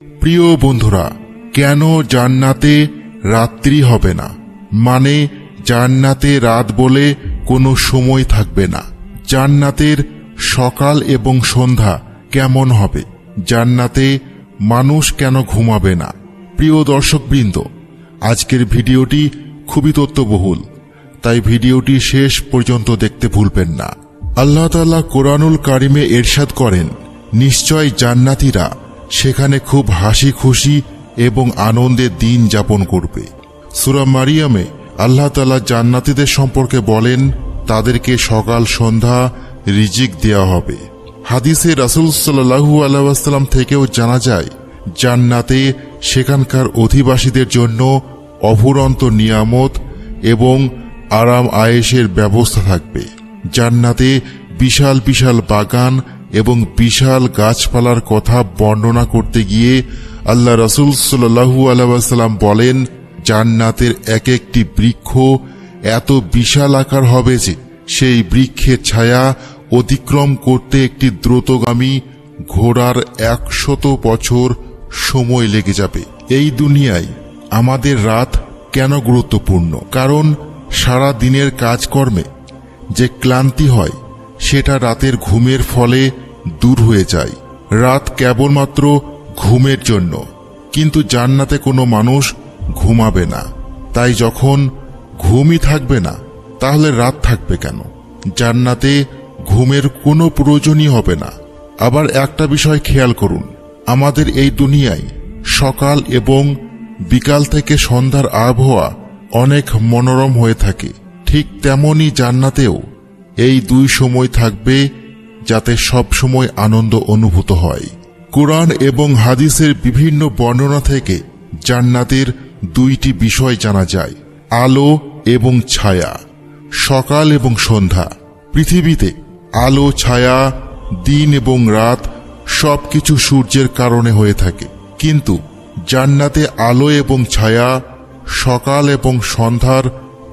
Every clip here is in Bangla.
প্রিয় বন্ধুরা, কেন জান্নাতে রাত্রি হবে না? মানে জান্নাতে রাত বলে কোনো সময় থাকবে না। জান্নাতের সকাল এবং সন্ধ্যা কেমন হবে? জান্নাতে মানুষ কেন ঘুমাবে না? প্রিয় দর্শকবৃন্দ, আজকের ভিডিওটি খুবই তথ্যবহুল, তাই ভিডিওটি শেষ পর্যন্ত দেখতে ভুলবেন না। আল্লাহ তাআলা কোরআনুল কারিমে এরশাদ করেন, নিশ্চয় জান্নাতীরা সেখানে খুব হাসি খুশি এবং আনন্দের দিন যাপন করবে। সুরা মারিয়ামে আল্লাহ তাআলা জান্নাতীদের সম্পর্কে বলেন, তাদেরকে সকাল সন্ধ্যা রিজিক দেওয়া হবে। হাদিসে রাসুল সাল্লাহু আলাইসাল্লাম থেকেও জানা যায়, জান্নাতে সেখানকার অধিবাসীদের জন্য অফুরন্ত নিয়ামত এবং আরাম আয়েশের ব্যবস্থা থাকবে। জান্নাতে বিশাল বিশাল বাগান এবং বিশাল গাছপালার কথা বর্ণনা করতে গিয়ে আল্লাহ রসুল সাল্লাহু আলাইসাল্লাম বলেন, জান্নাতের এক একটি বৃক্ষ এত বিশাল আকার হবে যে সেই বৃক্ষের ছায়া অতিক্রম করতে একটি দ্রুতগামী ঘোড়ার একশত বছর সময় লেগে যাবে। এই দুনিয়ায় আমাদের রাত কেন গুরুত্বপূর্ণ? কারণ সারা দিনের কাজকর্মে যে ক্লান্তি হয়, সেটা রাতের ঘুমের ফলে দূর হয়ে যায়। রাত কেবলমাত্র ঘুমের জন্য। কিন্তু জান্নাতে কোনো মানুষ ঘুমাবে না। তাই যখন ঘুমই থাকবে না, তাহলে রাত থাকবে কেন? জান্নাতে ঘুমের কোনো প্রয়োজনই হবে না। আবার একটা বিষয় খেয়াল করুন। আমাদের এই দুনিয়ায় সকাল এবং বিকাল থেকে সন্ধ্যার আবহাওয়া অনেক মনোরম হয়ে থাকে। ঠিক তেমনই জান্নাতেও এই দুই সময় থাকবে যাতে সব সময় আনন্দ অনুভূত হয়। কোরআন এবং হাদিসের বিভিন্ন বর্ণনা থেকে জান্নাতের দুইটি বিষয় জানা যায়, আলো এবং ছায়া। সকাল এবং সন্ধ্যা। পৃথিবীতে আলো, ছায়া, দিন এবং রাত সবকিছু সূর্যের কারণে হয়ে থাকে। কিন্তু জান্নাতে আলো এবং ছায়া, সকাল এবং সন্ধ্যার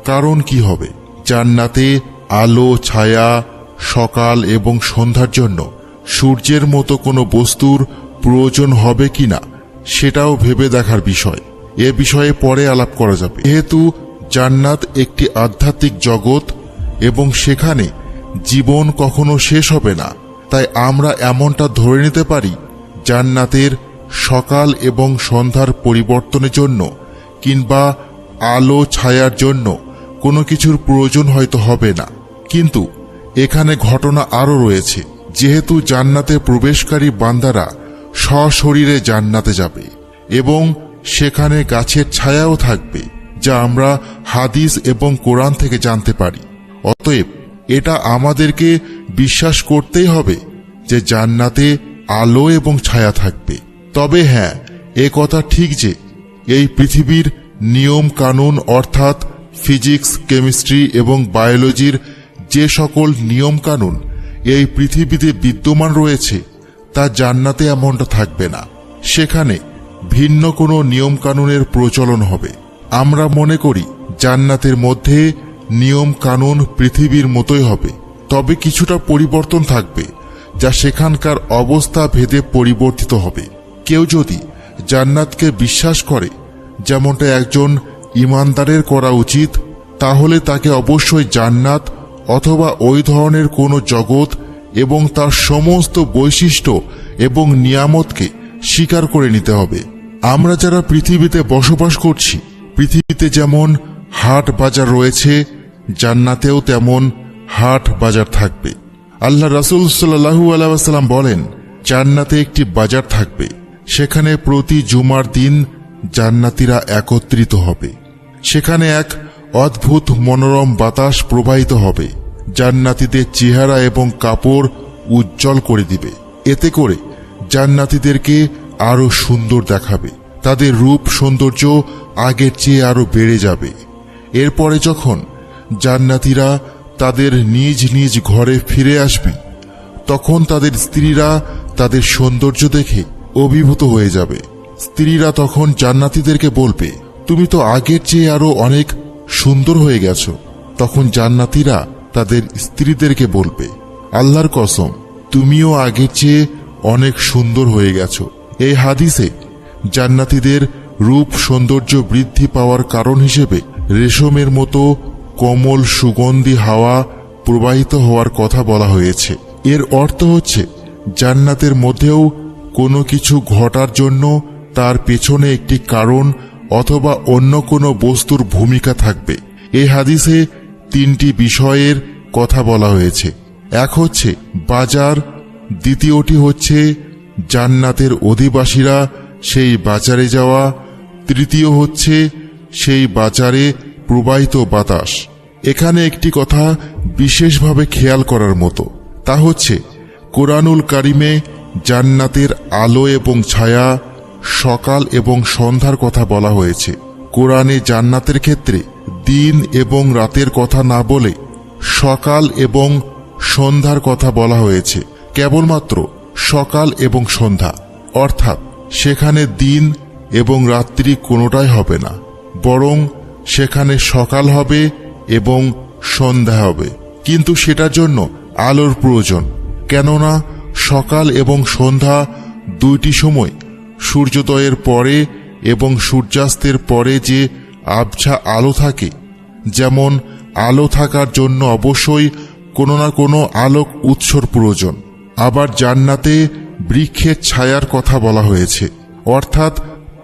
কারণ কি হবে? জান্নাতে আলো, ছায়া সকাল এবং সন্ধ্যার জন্য সূর্যের মতো কোনো বস্তুর প্রয়োজন হবে কি না, সেটাও ভেবে দেখার বিষয়। এ বিষয়ে পরে আলাপ করা যাবে। যেহেতু জান্নাত একটি আধ্যাত্মিক জগৎ এবং সেখানে জীবন কখনো শেষ হবে না, তাই আমরা এমনটা ধরে নিতে পারি জান্নাতের সকাল এবং সন্ধ্যার পরিবর্তনের জন্য কিংবা আলো ছায়ার জন্য কোনো কিছুর প্রয়োজন হয়তো হবে না। কিন্তু এখানে ঘটনা আরও রয়েছে। যেহেতু জান্নাতে প্রবেশকারী বান্দারা সশরীরে জান্নাতে যাবে এবং সেখানে গাছের ছায়াও থাকবে, যা আমরা হাদিস এবং কোরআন থেকে জানতে পারি। অতএব এটা আমাদেরকে বিশ্বাস করতেই হবে যে জান্নাতে আলো এবং ছায়া থাকবে। তবে হ্যাঁ এ কথা ঠিক যে এই পৃথিবীর নিয়ম কানুন অর্থাৎ ফিজিক্স, কেমিস্ট্রি এবং বায়োলজির যে সকল নিয়ম কানুন এই পৃথিবীতে বিদ্যমান রয়েছে, তা জান্নাতে এমনটা থাকবে না। সেখানে ভিন্ন কোনো নিয়ম কানুনের প্রচলন হবে। আমরা মনে করি, জান্নাতের মধ্যে নিয়ম কানুন পৃথিবীর মতোই হবে। তবে কিছুটা পরিবর্তন থাকবে, যা সেখানকার অবস্থা ভেদে পরিবর্তিত হবে। কেউ যদি জান্নাতকে বিশ্বাস করে, যেমনটা একজন ইমানদারের করা উচিত, তাহলে তাকে অবশ্যই জান্নাত অথবা ওই ধরনের কোনো জগৎ এবং তার সমস্ত বৈশিষ্ট্য এবং নিয়ামতকে স্বীকার করে নিতে হবে। আমরা যারা পৃথিবীতে বসবাস করছি, পৃথিবীতে যেমন হাট বাজার রয়েছে, জান্নাতেও তেমন হাট বাজার থাকবে। আল্লাহ রাসুল সাল্লাহু আলাইসাল্লাম বলেন, জান্নাতে একটি বাজার থাকবে। সেখানে প্রতি জুমার দিন জান্নাতিরা একত্রিত হবে। সেখানে এক অদ্ভুত মনোরম বাতাস প্রবাহিত হবে, জান্নাতিদের চেহারা এবং কাপড় উজ্জ্বল করে দিবে। এতে করে জান্নাতিদেরকে আরও সুন্দর দেখাবে। তাদের রূপ সৌন্দর্য আগের চেয়ে আরও বেড়ে যাবে। এরপরে যখন জান্নাতিরা তাদের নিজ নিজ ঘরে ফিরে আসবে, তখন তাদের স্ত্রীরা তাদের সৌন্দর্য দেখে অভিভূত হয়ে যাবে। স্ত্রীরা তখন জান্নাতিদেরকে বলবে, তুমি তো আগের চেয়ে আরও অনেক সুন্দর হয়ে গেছ, তখন জান্নাতিরা তাদের স্ত্রীদেরকে বলবে, আল্লাহর কসম, তুমিও আগের চেয়ে অনেক সুন্দর হয়ে গেছ। এই হাদিসে জান্নাতীদের রূপ সৌন্দর্য বৃদ্ধি পাওয়ার কারণ হিসেবে রেশমের মতো কোমল সুগন্ধি হাওয়া প্রবাহিত হওয়ার কথা বলা হয়েছে। এর অর্থ হচ্ছে, জান্নাতের মধ্যেও কোনো কিছু ঘটার জন্য তার পেছনে একটি কারণ অথবা অন্য কোনো বস্তুর ভূমিকা থাকবে। এই হাদিসে তিনটি বিষয়ের কথা বলা হয়েছে। এক হচ্ছে বাজার, দ্বিতীয়টি হচ্ছে জান্নাতের অধিবাসীরা সেই বাজারে যাওয়া, তৃতীয় হচ্ছে সেই বাজারে প্রবাহিত বাতাস। এখানে একটি কথা বিশেষভাবে খেয়াল করার মতো। তা হচ্ছে, কোরআনুল কারিমে জান্নাতের আলো এবং ছায়া সকাল এবং সন্ধ্যার কথা বলা হয়েছে। কোরআনে জান্নাতের ক্ষেত্রে দিন এবং রাতের কথা না বলে সকাল এবং সন্ধ্যার কথা বলা হয়েছে। কেবলমাত্র সকাল এবং সন্ধ্যা। অর্থাৎ সেখানে দিন এবং রাত্রি কোনোটাই হবে না। বরং সেখানে সকাল হবে এবং সন্ধ্যা হবে। কিন্তু সেটার জন্য আলোর প্রয়োজন। কেননা সকাল এবং সন্ধ্যা দুইটি সময় সূর্যোদয়ের পরে এবং সূর্যাস্তের পরে যে আবছা আলো থাকে, যেমন আলো থাকার জন্য অবশ্যই কোনো না কোনো আলোক উৎসর প্রয়োজন। আবার জান্নাতে বৃক্ষের ছায়ার কথা বলা হয়েছে, অর্থাৎ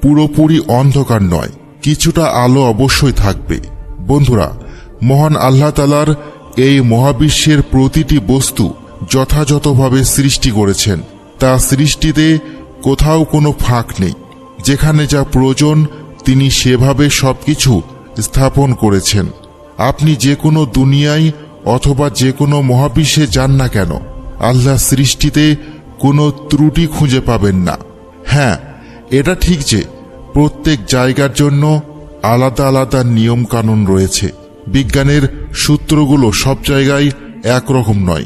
পুরোপুরি অন্ধকার নয়, কিছুটা আলো অবশ্যই থাকবে। বন্ধুরা, মহান আল্লাহ তালার এই মহাবিশ্বের প্রতিটি বস্তু যথাযথভাবে সৃষ্টি করেছেন। তা সৃষ্টিতে কোথাও কোনো ফাঁক নেই। যেখানে যা প্রয়োজন, তিনি সেভাবে সবকিছু স্থাপন করেছেন। আপনি যে কোনো দুনিয়ায় অথবা যে কোনো মহাবিশ্বে যান না কেন, আল্লাহ সৃষ্টিতে কোনো ত্রুটি খুঁজে পাবেন না। হ্যাঁ এটা ঠিক যে প্রত্যেক জায়গার জন্য আলাদা আলাদা নিয়ম কানুন রয়েছে। বিজ্ঞানের সূত্রগুলো সব জায়গায় একরকম নয়।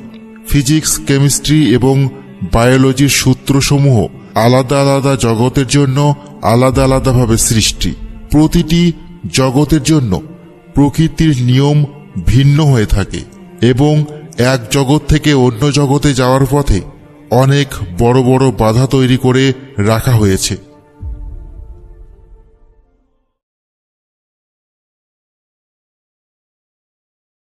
ফিজিক্স, কেমিস্ট্রি এবং বায়োলজির সূত্রসমূহ আলাদা আলাদা জগতের জন্য আলাদা আলাদাভাবে সৃষ্টি। প্রতিটি জগতের জন্য প্রকৃতির নিয়ম ভিন্ন হয়ে থাকে এবং এক জগৎ থেকে অন্য জগতে যাওয়ার পথে অনেক বড় বড় বাধা তৈরি করে রাখা হয়েছে।